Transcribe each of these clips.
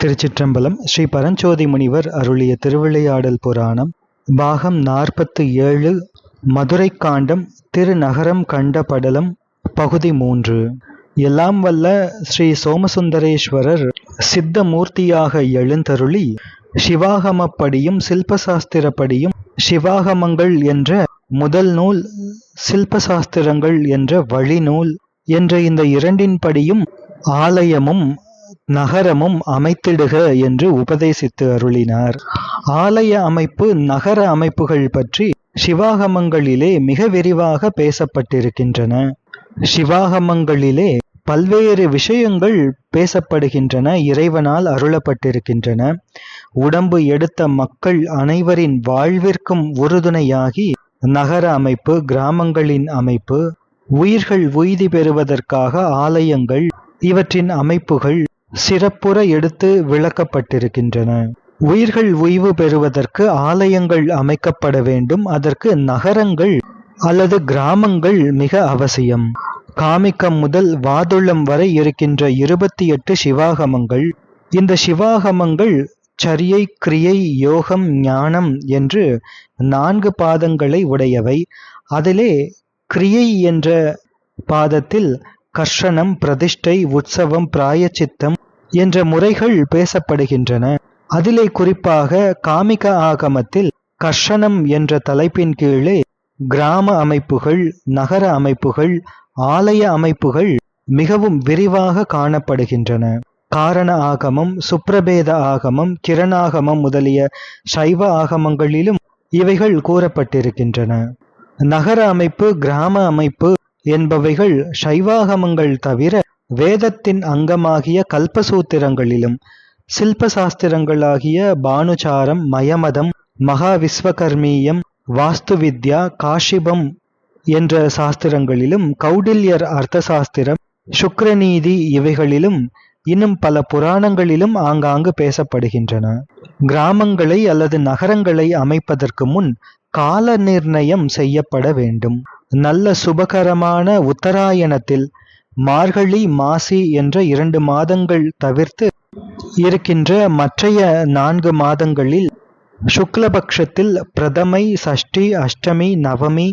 திருச்சிற்றம்பலம் ஸ்ரீ பரஞ்சோதி முனிவர் அருளிய திருவிளையாடல் புராணம் பாகம் நாற்பத்து ஏழு மதுரை காண்டம் திருநகரம் கண்ட படலம் பகுதி மூன்று. எல்லாம் வல்ல ஸ்ரீ சோமசுந்தரேஸ்வரர் சித்த மூர்த்தியாக எழுந்தருளி சிவாகமப்படியும் சில்பசாஸ்திரப்படியும் சிவாகமங்கள் என்ற முதல் நூல் சில்பசாஸ்திரங்கள் என்ற வழிநூல் என்ற இந்த இரண்டின்படியும் ஆலயமும் நகரமும் அமைத்திடுக என்று உபதேசித்து அருளினார். ஆலய அமைப்பு நகர அமைப்புகள் பற்றி சிவாகமங்களிலே மிக விரிவாக பேசப்பட்டிருக்கின்றன. சிவாகமங்களிலே பல்வேறு விஷயங்கள் பேசப்படுகின்றன இறைவனால் அருளப்பட்டிருக்கின்றன. உடம்பு எடுத்த மக்கள் அனைவரின் வாழ்விற்கும் உறுதுணையாகி நகர அமைப்பு கிராமங்களின் அமைப்பு உயிர்கள் உய்தி பெறுவதற்காக ஆலயங்கள் இவற்றின் அமைப்புகள் சிறப்புற எடுத்து விளக்கப்பட்டிருக்கின்றன. உயிர்கள் உய்வு பெறுவதற்கு ஆலயங்கள் அமைக்கப்பட வேண்டும். அதற்கு நகரங்கள் அல்லது கிராமங்கள் மிக அவசியம். காமிக்கம் முதல் வாதுளம் வரை இருக்கின்ற இருபத்தி எட்டு சிவாகமங்கள். இந்த சிவாகமங்கள் சரியை கிரியை யோகம் ஞானம் என்று நான்கு பாதங்களை உடையவை. அதிலே கிரியை என்ற பாதத்தில் கர்ஷனம் பிரதிஷ்டை உற்சவம் பிராயச்சித்தம் என்ற முறைகள் பேசப்படுகின்றன. அதிலே குறிப்பாக காமிக ஆகமத்தில் கர்ஷனம் என்ற தலைப்பின் கீழே கிராம அமைப்புகள் நகர அமைப்புகள் ஆலய அமைப்புகள் மிகவும் விரிவாக காணப்படுகின்றன. காரண ஆகமம் சுப்ரபேத ஆகமம் கிரணாகமம் முதலிய சைவ ஆகமங்களிலும் இவைகள் கூறப்பட்டிருக்கின்றன. நகர அமைப்பு கிராம அமைப்பு என்பவைகள் சைவாகமங்கள் தவிர வேதத்தின் அங்கமாகிய கல்பசூத்திரங்களிலும் சில்ப சாஸ்திரங்களாகிய பானுசாரம் மயமதம் மகாவிஸ்வகர்மீயம் வாஸ்துவித்யா வாஸ்து வித்யா காஷிபம் என்ற சாஸ்திரங்களிலும் கௌடில்யர் அர்த்த சாஸ்திரம் சுக்ரநீதி இவைகளிலும் இன்னும் பல புராணங்களிலும் ஆங்காங்கு பேசப்படுகின்றன. கிராமங்களை அல்லது நகரங்களை அமைப்பதற்கு முன் கால நிர்ணயம் செய்யப்பட வேண்டும். நல்ல சுபகரமான உத்தராயணத்தில் மார்கழி மாசி என்ற இரண்டு மாதங்கள் தவிர்த்து இருக்கின்ற மற்றைய நான்கு மாதங்களில் சுக்லபக்ஷத்தில் பிரதமை சஷ்டி அஷ்டமி நவமி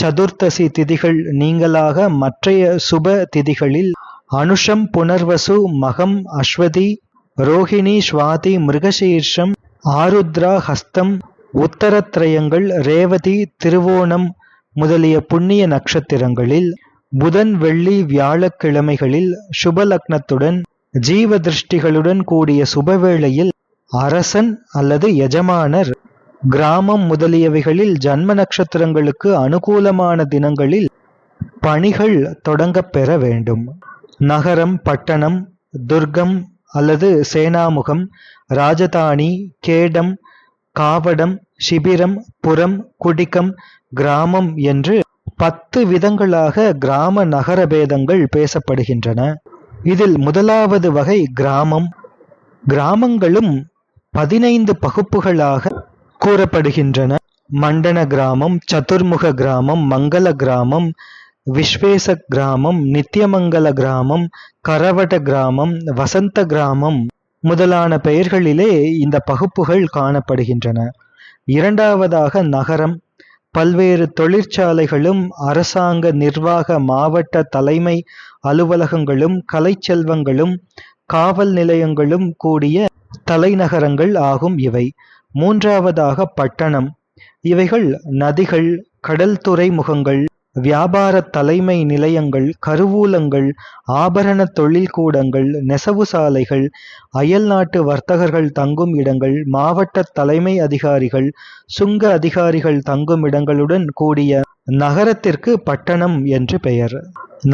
சதுர்த்தசி திதிகள் நீங்களாக மற்றைய சுப திதிகளில் அனுஷம் புனர்வசு மகம் அஸ்வதி ரோஹிணி ஸ்வாதி மிருகசீர்ஷம் ஆருத்ரா ஹஸ்தம் உத்தரத்ரயங்கள் ரேவதி திருவோணம் முதலிய புண்ணிய நட்சத்திரங்களில் புதன் வெள்ளி வியாழக்கிழமைகளில் சுபலக்னத்துடன் ஜீவதிருஷ்டிகளுடன் ஜீவ திருஷ்டிகளுடன் கூடிய சுபவேளையில் அரசன் அல்லது எஜமானர் கிராமம் முதலியவைகளில் ஜன்ம நட்சத்திரங்களுக்கு அனுகூலமான தினங்களில் பணிகள் தொடங்கப் பெற வேண்டும். நகரம் பட்டணம் துர்க்கம் அல்லது சேனாமுகம் ராஜதானி கேடம் காவடம் சிபிரம் புறம் குடிக்கம் கிராமம் என்று பத்து விதங்களாக கிராம நகர பேதங்கள் பேசப்படுகின்றன. இதில் முதலாவது வகை கிராமம். கிராமங்களும் பதினைந்து பகுப்புகளாக கூறப்படுகின்றன. மண்டன கிராமம் சதுர்முக கிராமம் மங்கள கிராமம் விஸ்வேச கிராமம் நித்தியமங்கல கிராமம் கரவட கிராமம் வசந்த கிராமம் முதலான பெயர்களிலே இந்த பகுப்புகள் காணப்படுகின்றன. இரண்டாவதாக நகரம். பல்வேறு தொழிற்சாலைகளும் அரசாங்க நிர்வாக மாவட்ட தலைமை அலுவலகங்களும் கலைச்செல்வங்களும் காவல் நிலையங்களும் கூடிய தலைநகரங்கள் ஆகும் இவை. மூன்றாவதாக பட்டணம். இவைகள் நதிகள் கடல் துறைமுகங்கள் வியாபார தலைமை நிலையங்கள் கருவூலங்கள் ஆபரண தொழில்கூடங்கள் நெசவு சாலைகள் அயல் நாட்டு வர்த்தகர்கள் தங்கும் இடங்கள் மாவட்ட தலைமை அதிகாரிகள் சுங்க அதிகாரிகள் தங்கும் இடங்களுடன் கூடிய நகரத்திற்கு பட்டணம் என்று பெயர்.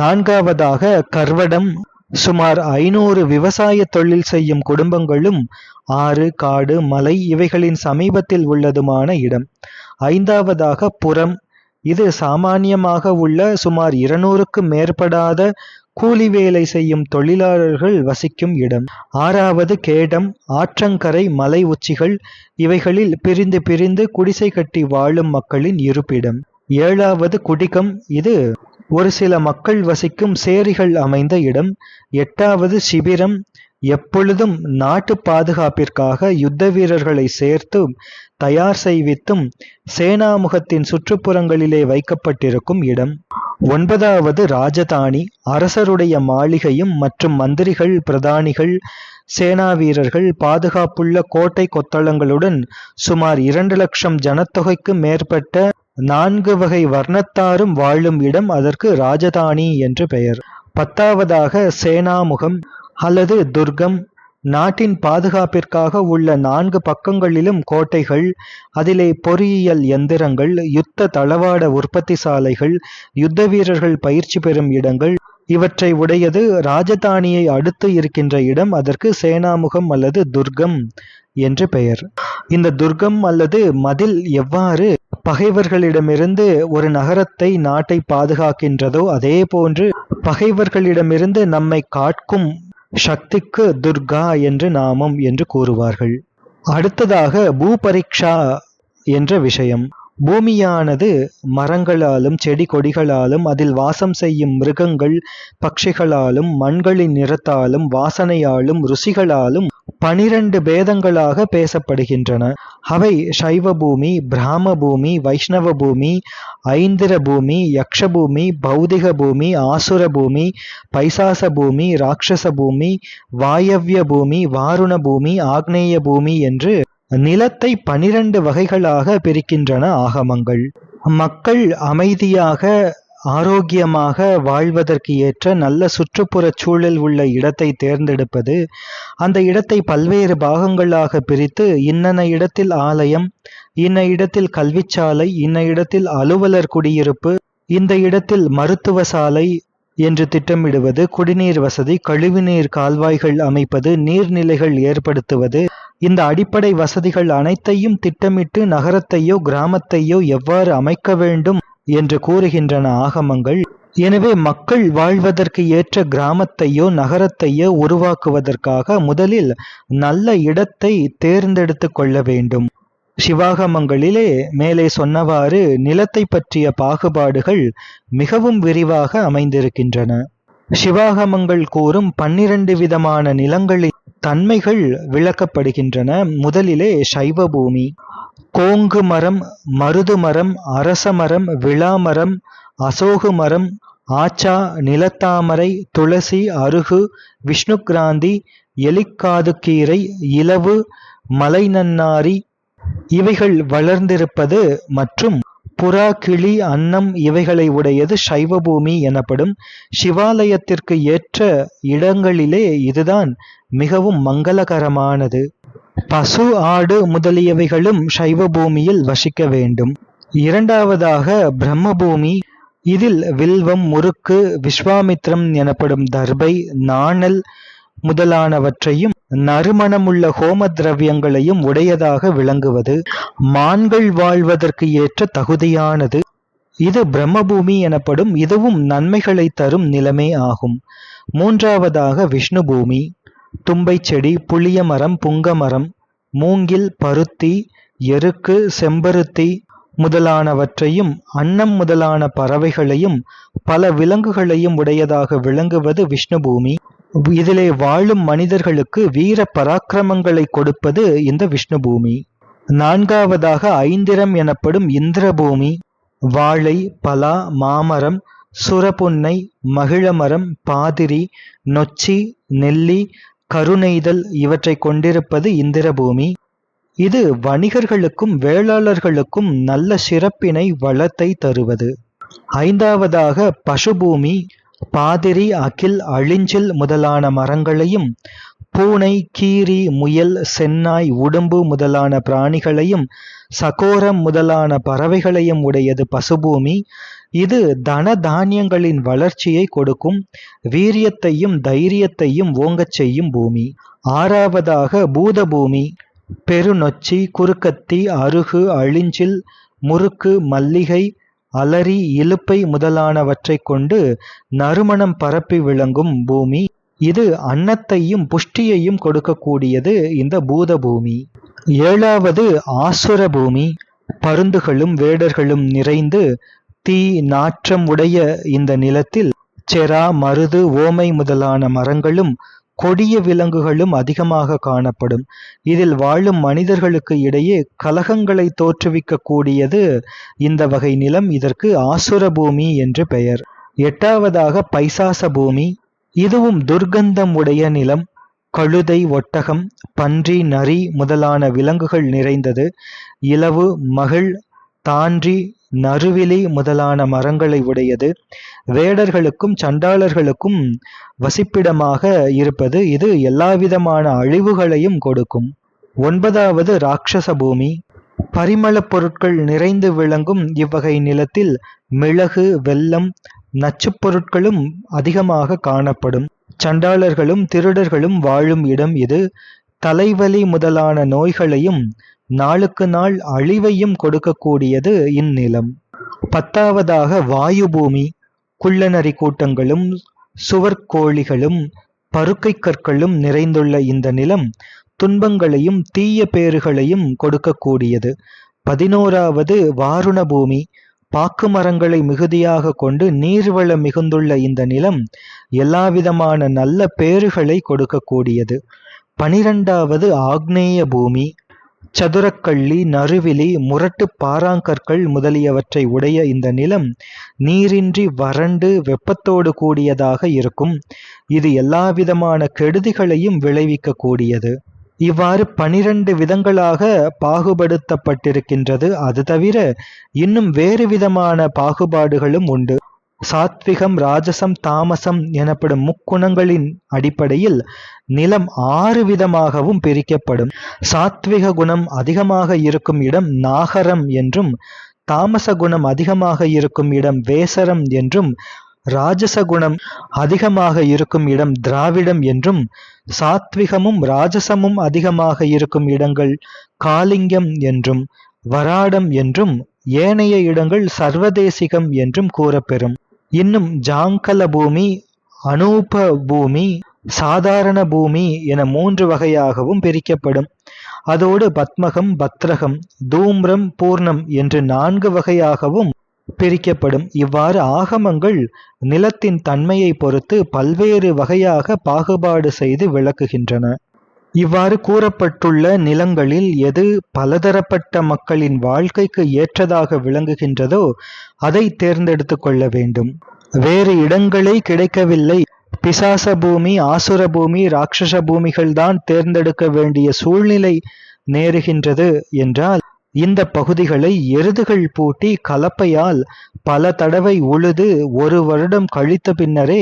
நான்காவதாக கர்வடம். சுமார் ஐநூறு விவசாய தொழில் செய்யும் குடும்பங்களும் ஆறு காடு மலை இவைகளின் சமீபத்தில் உள்ளதுமான இடம். ஐந்தாவதாக புறம். இது சாமானியமாக உள்ள சுமார் இருநூறுக்கு மேற்படாத கூலி வேலை செய்யும் தொழிலாளர்கள் வசிக்கும் இடம். ஆறாவது கேடம் ஆற்றங்கரை மலை உச்சிகள் இவைகளில் பிரிந்து பிரிந்து குடிசை கட்டி வாழும் மக்களின் இருப்பிடம். ஏழாவது குடிகம் இது ஒரு சில மக்கள் வசிக்கும் சேரிகள் அமைந்த இடம். எட்டாவது சிபிரம் எப்பொழுதும் நாட்டு பாதுகாப்பிற்காக யுத்த வீரர்களை சேர்த்து தயார் செய்வித்தும் சேனாமுகத்தின் சுற்றுப்புறங்களிலே வைக்கப்பட்டிருக்கும் இடம். ஒன்பதாவது ராஜதானி அரசருடைய மாளிகையும் மற்றும் மந்திரிகள் பிரதானிகள் சேனா வீரர்கள் பாதுகாப்புள்ள கோட்டை கொத்தளங்களுடன் சுமார் இரண்டு லட்சம் ஜனத்தொகைக்கு மேற்பட்ட நான்கு வகை வர்ணத்தாரும் வாழும் இடம் அதற்கு ராஜதானி என்று பெயர். பத்தாவதாக சேனாமுகம் அல்லது துர்கம் நாட்டின் பாதுகாப்பிற்காக உள்ள நான்கு பக்கங்களிலும் கோட்டைகள் அதிலே பொறியியல் எந்திரங்கள் யுத்த தளவாட உற்பத்தி சாலைகள் யுத்த வீரர்கள் பயிற்சி பெறும் இடங்கள். இவற்றை உடையது ராஜதானியை அடுத்து இருக்கின்ற இடம் அதற்கு சேனாமுகம் அல்லது துர்கம் என்று பெயர். இந்த துர்கம் அல்லது மதில் எவ்வாறு பகைவர்களிடமிருந்து ஒரு நகரத்தை நாட்டை பாதுகாக்கின்றதோ அதே போன்று பகைவர்களிடமிருந்து நம்மை காட்கும் சக்திக்கு துர்கா என்று நாமம் என்று கூறுவார்கள். அடுத்ததாக பூபரீக்ஷா என்ற விஷயம். பூமியானது மரங்களாலும் செடி கொடிகளாலும் அதில் வாசம் செய்யும் மிருகங்கள் பட்சிகளாலும் மண்களின் நிறத்தாலும் வாசனையாலும் ருசிகளாலும் பனிரண்டு பேதங்களாக பேசப்படுகின்றன. அவை சைவ பூமி பிராம பூமி வைஷ்ணவ பூமி ஐந்திர பூமி யக்ஷ பூமி பௌதிக பூமி ஆசுர பூமி பைசாச பூமி ராட்சச பூமி வாயவ்ய பூமி வாருண பூமி ஆக்னேய பூமி என்று நிலத்தை பனிரண்டு வகைகளாக பிரிக்கின்றன ஆகமங்கள். மக்கள் அமைதியாக ஆரோக்கியமாக வாழ்வதற்கு ஏற்ற நல்ல சுற்றுப்புறச் சூழல் உள்ள இடத்தை தேர்ந்தெடுப்பது அந்த இடத்தை பல்வேறு பாகங்களாக பிரித்து இன்னன இடத்தில் ஆலயம் இன்ன இடத்தில் கல்விச்சாலை இன்ன இடத்தில் அலுவலர் குடியிருப்பு இந்த இடத்தில் மருத்துவ சாலை என்று திட்டமிடுவது குடிநீர் வசதி கழிவுநீர் கால்வாய்கள் அமைப்பது நீர்நிலைகள் ஏற்படுத்துவது இந்த அடிப்படை வசதிகள் அனைத்தையும் திட்டமிட்டு நகரத்தையோ கிராமத்தையோ எவ்வாறு அமைக்க வேண்டும் என்று கூறுகின்றன ஆகமங்கள். எனவே மக்கள் வாழ்வதற்கு ஏற்ற கிராமத்தையோ நகரத்தையோ உருவாக்குவதற்காக முதலில் நல்ல இடத்தை தேர்ந்தெடுத்து கொள்ள வேண்டும். சிவாகமங்களிலே மேலே சொன்னவாறு நிலத்தை பற்றிய பாகுபாடுகள் மிகவும் விரிவாக அமைந்திருக்கின்றன. சிவாகமங்கள் கூறும் பன்னிரண்டு விதமான நிலங்களின் தன்மைகள் விளக்கப்படுகின்றன. முதலிலே சைவ பூமி கோங்கு மரம் மருது மரம் அரச மரம் விளாமரம் அசோகு மரம் ஆச்சா நிலத்தாமரை துளசி அருகு விஷ்ணுக்கிராந்தி எலிக்காதுக்கீரை இலவு மலைநன்னாரி இவைகள் வளர்ந்திருப்பது மற்றும் புறா கிளி அன்னம் இவைகளை உடையது சைவபூமி எனப்படும் சிவாலயத்திற்கு ஏற்ற இடங்களிலே இதுதான் மிகவும் மங்களகரமானது. பசு ஆடு முதலியவைகளும் சைவ பூமியில் வசிக்க வேண்டும். இரண்டாவதாக பிரம்மபூமி இதில் வில்வம் முறுக்கு விஸ்வாமித்ரம் எனப்படும் தர்பை நாணல் முதலானவற்றையும் நறுமணமுள்ள ஹோம திரவியங்களையும் உடையதாக விளங்குவது மான்கள் வாழ்வதற்கு ஏற்ற தகுதியானது. இது பிரம்மபூமி எனப்படும் இதுவும் நன்மைகளை தரும் நிலமே ஆகும். மூன்றாவதாக விஷ்ணு பூமி தும்பை செடி புளிய மரம் புங்க மரம் மூங்கில் பருத்தி எருக்கு செம்பருத்தி முதலானவற்றையும் அன்னம் முதலான பறவைகளையும் பல விலங்குகளையும் உடையதாக விளங்குவது விஷ்ணுபூமி. இதிலே வாழும் மனிதர்களுக்கு வீர பராக்கிரமங்களை கொடுப்பது இந்த விஷ்ணுபூமி. நான்காவதாக ஐந்திரம் எனப்படும் இந்திரபூமி. வாழை பலா மாமரம் சுரபுன்னை மகிழமரம் பாதிரி நொச்சி நெல்லி கருணைதல் இவற்றை கொண்டிருப்பது இந்திரபூமி. இது வணிகர்களுக்கும் வேளாளர்களுக்கும் நல்ல சிறப்பினை வளத்தை தருவது. ஐந்தாவதாக பசுபூமி பாதிரி அகில் அழிஞ்சில் முதலான மரங்களையும் பூனை கீரி முயல் சென்னாய் உடும்பு முதலான பிராணிகளையும் சகோரம் முதலான பறவைகளையும் உடையது பசுபூமி. இது தன தானியங்களின் வளர்ச்சியை கொடுக்கும் வீரியத்தையும் தைரியத்தையும் ஓங்கச் செய்யும் பூமி. ஆறாவதாக பூதபூமி. பெருநொச்சி குறுக்கத்தி அருகு அழிஞ்சில் முறுக்கு மல்லிகை அலரி இலுப்பை முதலானவற்றை கொண்டு நறுமணம் பரப்பி விளங்கும் பூமி. இது அன்னத்தையும் புஷ்டியையும் கொடுக்கக்கூடியது இந்த பூத பூமி ஏழாவது ஆசுர பூமி பருந்துகளும் வேடர்களும் நிறைந்து தீ நாற்றம் உடைய இந்த நிலத்தில் செரா மருது ஓமை முதலான மரங்களும் கொடிய விலங்குகளும் அதிகமாக காணப்படும். இதில் வாழும் மனிதர்களுக்கு இடையே கலகங்களை தோற்றுவிக்க கூடியது இந்த வகை நிலம். இதற்கு ஆசுர பூமி என்று பெயர். எட்டாவதாக பைசாச பூமி இதுவும் துர்க்கந்தம் உடைய நிலம். கழுதை ஒட்டகம் பன்றி நரி முதலான விலங்குகள் நிறைந்தது. இலவு மகிழ் தான்றி நறுவிலி முதலான மரங்களை உடையது. வேடர்களுக்கும் சண்டாளர்களுக்கும் வசிப்பிடமாக இருப்பது. இது எல்லாவிதமான அழிவுகளையும் கொடுக்கும். ஒன்பதாவது ராட்சச பூமி. பரிமளப் பொருட்கள் நிறைந்து விளங்கும் இவ்வகை நிலத்தில் மிளகு வெல்லம் நச்சுப் பொருட்களும் அதிகமாக காணப்படும். சண்டாளர்களும் திருடர்களும் வாழும் இடம் இது. தலைவலி முதலான நோய்களையும் நாளுக்கு நாள் அழிவையும் கொடுக்கக்கூடியது இந்நிலம். பத்தாவதாக வாயு பூமி குள்ளநரி கூட்டங்களும் சுவர்கோழிகளும் பருக்கை கற்களும் நிறைந்துள்ள இந்த நிலம் துன்பங்களையும் தீய பேறுகளையும் கொடுக்கக்கூடியது. பதினோராவது வாருண பூமி பாக்கு மரங்களை மிகுதியாக கொண்டு நீர்வளம் மிகுந்துள்ள இந்த நிலம் எல்லாவிதமான நல்ல பேறுகளை கொடுக்கக்கூடியது. பனிரெண்டாவது ஆக்னேய பூமி சதுரக்கள்ளி நறுவிலி முரட்டு பாறாங்கற்கள் முதலியவற்றை உடைய இந்த நிலம் நீரின்றி வறண்டு வெப்பத்தோடு கூடியதாக இருக்கும். இது எல்லாவிதமான கெடுதிகளையும் விளைவிக்கக்கூடியது. இவ்வாறு பனிரெண்டு விதங்களாக பாகுபடுத்தப்பட்டிருக்கின்றது. அது தவிர இன்னும் வேறு விதமான பாகுபாடுகளும் உண்டு. சாத்விகம் ராஜசம் தாமசம் எனப்படும் முக்குணங்களின் அடிப்படையில் நிலம் ஆறு விதமாகவும் பிரிக்கப்படும். சாத்விக குணம் அதிகமாக இருக்கும் இடம் நாகரம் என்றும் தாமச குணம் அதிகமாக இருக்கும் இடம் வேசரம் என்றும் ராஜச குணம் அதிகமாக இருக்கும் இடம் திராவிடம் என்றும் சாத்விகமும் ராஜசமும் அதிகமாக இருக்கும் இடங்கள் காலிங்கம் என்றும் வராடம் என்றும் ஏனைய இடங்கள் சர்வதேசிகம் என்றும் கூறப்பெறும். இன்னும் ஜாங்கல பூமி அனூப பூமி சாதாரண பூமி என மூன்று வகையாகவும் பிரிக்கப்படும். அதோடு பத்மகம் பத்ரகம் தூம்ரம் பூர்ணம் என்று நான்கு வகையாகவும் பிரிக்கப்படும். இவ்வாறு ஆகமங்கள் நிலத்தின் தன்மையை பொறுத்து பல்வேறு வகையாக பாகுபாடு செய்து விளக்குகின்றன. இவ்வாறு கூறப்பட்டுள்ள நிலங்களில் எது பலதரப்பட்ட மக்களின் வாழ்க்கைக்கு ஏற்றதாக விளங்குகின்றதோ அதை தேர்ந்தெடுத்து கொள்ள வேண்டும். வேறு இடங்களே கிடைக்கவில்லை. பிசாச பூமி ஆசுர பூமி ராட்சச பூமிகள்தான் தேர்ந்தெடுக்க வேண்டிய சூழ்நிலை நேருகின்றது என்றால் இந்த பகுதிகளை எருதுகள் பூட்டி கலப்பையால் பல தடவை உழுது ஒரு வருடம் கழித்த பின்னரே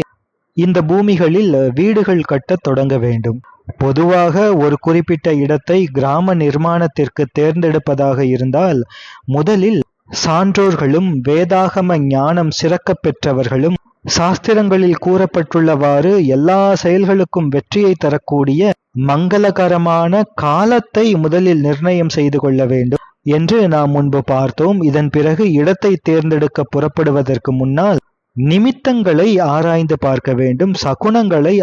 இந்த பூமிகளில் வீடுகள் கட்டத் தொடங்க வேண்டும். பொதுவாக ஒரு குறிப்பிட்ட இடத்தை கிராம நிர்மாணத்திற்கு தேர்ந்தெடுப்பதாக இருந்தால் முதலில் சான்றோர்களும் வேதாகம ஞானம் சிறக்கப் பெற்றவர்களும் சாஸ்திரங்களில் கூறப்பட்டுள்ளவாறு எல்லா செயல்களுக்கும் வெற்றியை தரக்கூடிய மங்களகரமான காலத்தை முதலில் நிர்ணயம் செய்து கொள்ள வேண்டும் என்று நாம் முன்பு பார்த்தோம். இதன் பிறகு இடத்தை தேர்ந்தெடுக்க புறப்படுவதற்கு முன்னால் நிமித்தங்களை ஆராய்ந்து பார்க்க வேண்டும் சகுனங்களை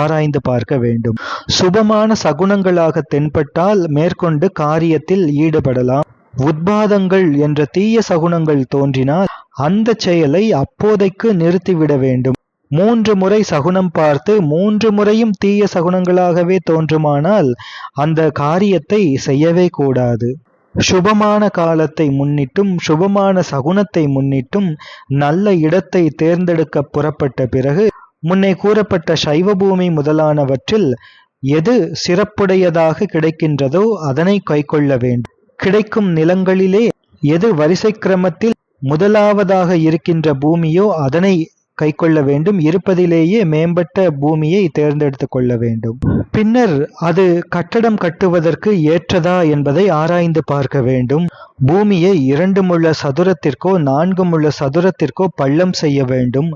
ஆராய்ந்து பார்க்க வேண்டும். சுபமான சகுனங்களாக தென்பட்டால் மேற்கொண்டு காரியத்தில் ஈடுபடலாம். உத்பாதங்கள் என்ற தீய சகுனங்கள் தோன்றினால் அந்த செயலை அப்போதைக்கு நிறுத்திவிட வேண்டும். மூன்று முறை சகுனம் பார்த்து மூன்று முறையும் தீய சகுனங்களாகவே தோன்றுமானால் அந்த காரியத்தை செய்யவே கூடாது. சுபமான காலத்தை முன்னிட்டும் சுபமான சகுனத்தை முன்னிட்டும் நல்ல இடத்தை தேர்ந்தெடுக்க புறப்பட்ட பிறகு முன்னே கூறப்பட்ட சைவபூமி முதலானவற்றில் எது சிறப்புடையதாக கிடைக்கின்றதோ அதனை கைக்கொள்ள வேண்டும். கிடைக்கும் நிலங்களிலே எது வரிசை கிரமத்தில் முதலாவதாக இருக்கின்ற பூமியோ அதனை கைக்கொள்ள வேண்டும். இருப்பதிலேயே மேம்பட்ட பூமியை தேர்ந்தெடுத்து கொள்ள வேண்டும். பின்னர் அது கட்டடம் கட்டுவதற்கு ஏற்றதா என்பதை ஆராய்ந்து பார்க்க வேண்டும். பூமியை இரண்டு முள்ள சதுரத்திற்கோ நான்கு முள்ள சதுரத்திற்கோ பள்ளம் செய்ய வேண்டும்.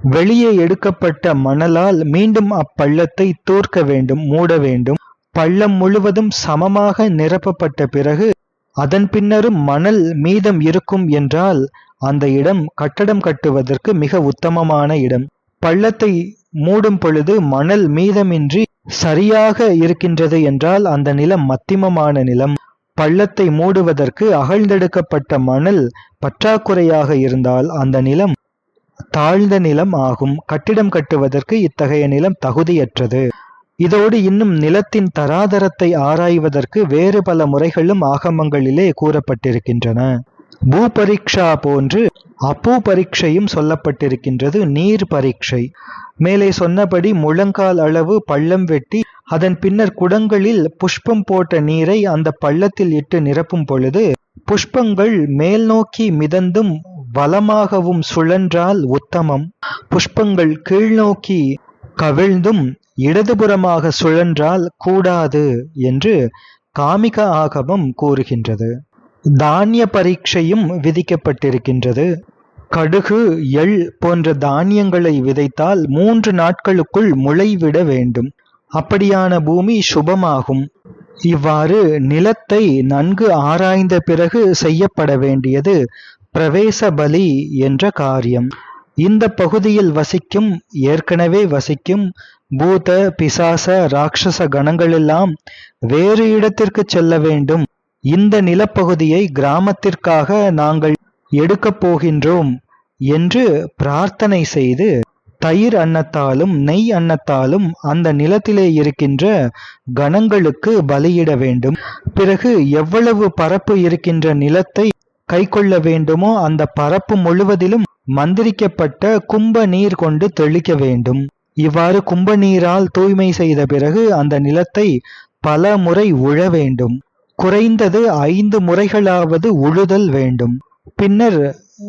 வெளியே எடுக்கப்பட்ட மணலால் மீண்டும் அப்பள்ளத்தை தூர்க்க வேண்டும் மூட வேண்டும். பள்ளம் முழுவதும் சமமாக நிரப்பப்பட்ட பிறகு அதன் பின்னரும் மணல் மீதம் இருக்கும் என்றால் அந்த இடம் கட்டடம் கட்டுவதற்கு மிக உத்தமமான இடம். பள்ளத்தை மூடும் பொழுது மணல் மீதமின்றி சரியாக இருக்கின்றது என்றால் அந்த நிலம் மத்திமமான நிலம். பள்ளத்தை மூடுவதற்கு அகழ்ந்தெடுக்கப்பட்ட மணல் பற்றாக்குறையாக இருந்தால் அந்த நிலம் தாழ்ந்த நிலம் ஆகும். கட்டிடம் கட்டுவதற்கு இத்தகைய நிலம் தகுதியற்றது. இதோடு இன்னும் நிலத்தின் தராதரத்தை ஆராய்வதற்கு வேறு பல முறைகளும் ஆகமங்களிலே கூறப்பட்டிருக்கின்றன. பூபரீக்ஷா போன்று அப்பு பரீட்சையும் சொல்லப்பட்டிருக்கின்றது நீர் பரீட்சை மேலே சொன்னபடி முழங்கால் அளவு பள்ளம் வெட்டி அதன் பின்னர் குடங்களில் புஷ்பம் போட்ட நீரை அந்த பள்ளத்தில் இட்டு நிரப்பும் பொழுது புஷ்பங்கள் மேல் நோக்கி மிதந்தும் வளமாகவும் சுழன்றால் உத்தமம். புஷ்பங்கள் கீழ்நோக்கி கவிழ்ந்தும் இடதுபுறமாக சுழன்றால் கூடாது என்று காமிக ஆகமம் கூறுகின்றது. தானிய பரீட்சையும் விதிக்கப்பட்டிருக்கின்றது. கடுகு எள் போன்ற தானியங்களை விதைத்தால் மூன்று நாட்களுக்குள் முளைவிட வேண்டும். அப்படியான பூமி சுபமாகும். இவ்வாறு நிலத்தை நன்கு ஆராய்ந்த பிறகு செய்யப்பட வேண்டியது பிரவேச பலி என்ற காரியம். இந்த பகுதியில் வசிக்கும் ஏற்கனவே வசிக்கும் பூத பிசாச ராட்சச கணங்களெல்லாம் வேறு இடத்திற்கு செல்ல வேண்டும். இந்த நிலப்பகுதியை கிராமத்திற்காக நாங்கள் எடுக்கப் போகின்றோம் என்று பிரார்த்தனை செய்து தயிர் அன்னத்தாலும் நெய் அன்னத்தாலும் அந்த நிலத்திலே இருக்கின்ற கணங்களுக்கு பலியிட வேண்டும். பிறகு எவ்வளவு பரப்பு இருக்கின்ற நிலத்தை கை கொள்ள வேண்டுமோ அந்த பரப்பு முழுவதிலும் மந்திரிக்கப்பட்ட கும்ப நீர் கொண்டு தெளிக்க வேண்டும். இவ்வாறு கும்ப நீரால் தூய்மை செய்த பிறகு அந்த நிலத்தை பல முறை உழ வேண்டும். குறைந்தது ஐந்து முறைகளாவது உழுதல் வேண்டும். பின்னர்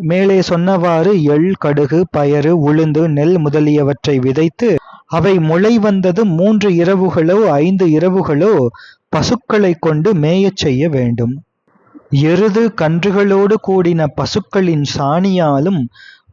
மேலே சொன்னவாறு எள் கடுகு பயறு உளுந்து நெல் முதலியவற்றை விதைத்து அவை முளை வந்தது மூன்று இரவுகளோ ஐந்து இரவுகளோ பசுக்களை கொண்டு மேயச் செய்ய வேண்டும். எருது கன்றுகளோடு கூடின பசுக்களின் சாணியாலும்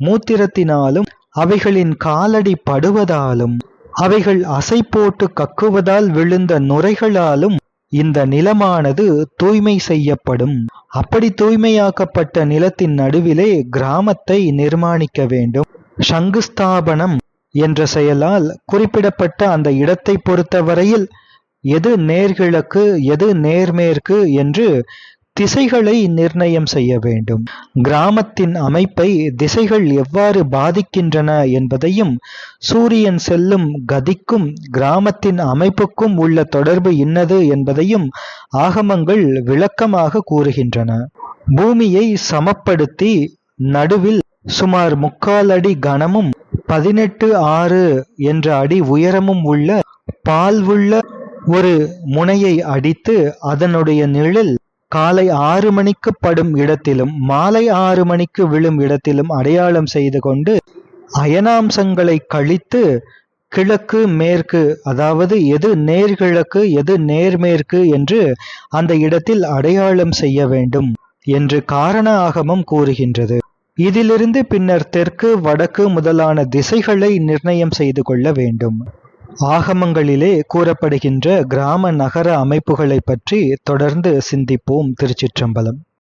மூத்திரத்தினாலும் அவைகளின் காலடி படுவதாலும் அவைகள் அசை போட்டு கக்குவதால் விழுந்த நுரைகளாலும் இந்த நிலமானது தூய்மை செய்யப்படும். அப்படி தூய்மையாக்கப்பட்ட நிலத்தின் நடுவிலே கிராமத்தை நிர்மாணிக்க வேண்டும். சங்குஸ்தாபனம் என்ற செயலால் குறிப்பிடப்பட்ட அந்த இடத்தை பொறுத்தவரையில் எது நேர்கிழக்கு எது நேர்மேற்கு என்று திசைகளை நிர்ணயம் செய்ய வேண்டும். கிராமத்தின் அமைப்பை திசைகள் எவ்வாறு பாதிக்கின்றன என்பதையும் சூரியன் செல்லும் கதிக்கும் கிராமத்தின் அமைப்புக்கும் உள்ள தொடர்பு இன்னது என்பதையும் ஆகமங்கள் விளக்கமாக கூறுகின்றன. பூமியை சமப்படுத்தி நடுவில் சுமார் முக்கால் அடி கனமும் பதினெட்டு ஆறு என்ற அடி உயரமும் உள்ள பால்வுள்ள ஒரு முனையை அடித்து அதனுடைய நிழல் காலை ஆறு மணிக்கு படும் இடத்திலும் மாலை ஆறு மணிக்கு விழும் இடத்திலும் அடையாளம் செய்து கொண்டு அயனாம்சங்களை கழித்து கிழக்கு மேற்கு அதாவது எது நேர்கிழக்கு எது நேர்மேற்கு என்று அந்த இடத்தில் அடையாளம் செய்ய வேண்டும் என்று காரண ஆகமம் கூறுகின்றது. இதிலிருந்து பின்னர் தெற்கு வடக்கு முதலான திசைகளை நிர்ணயம் செய்து கொள்ள வேண்டும். ஆகமங்களிலே கூறப்படுகின்ற கிராம நகர அமைப்புகளை பற்றி தொடர்ந்து சிந்திப்போம் திருச்சிற்றம்பலம்.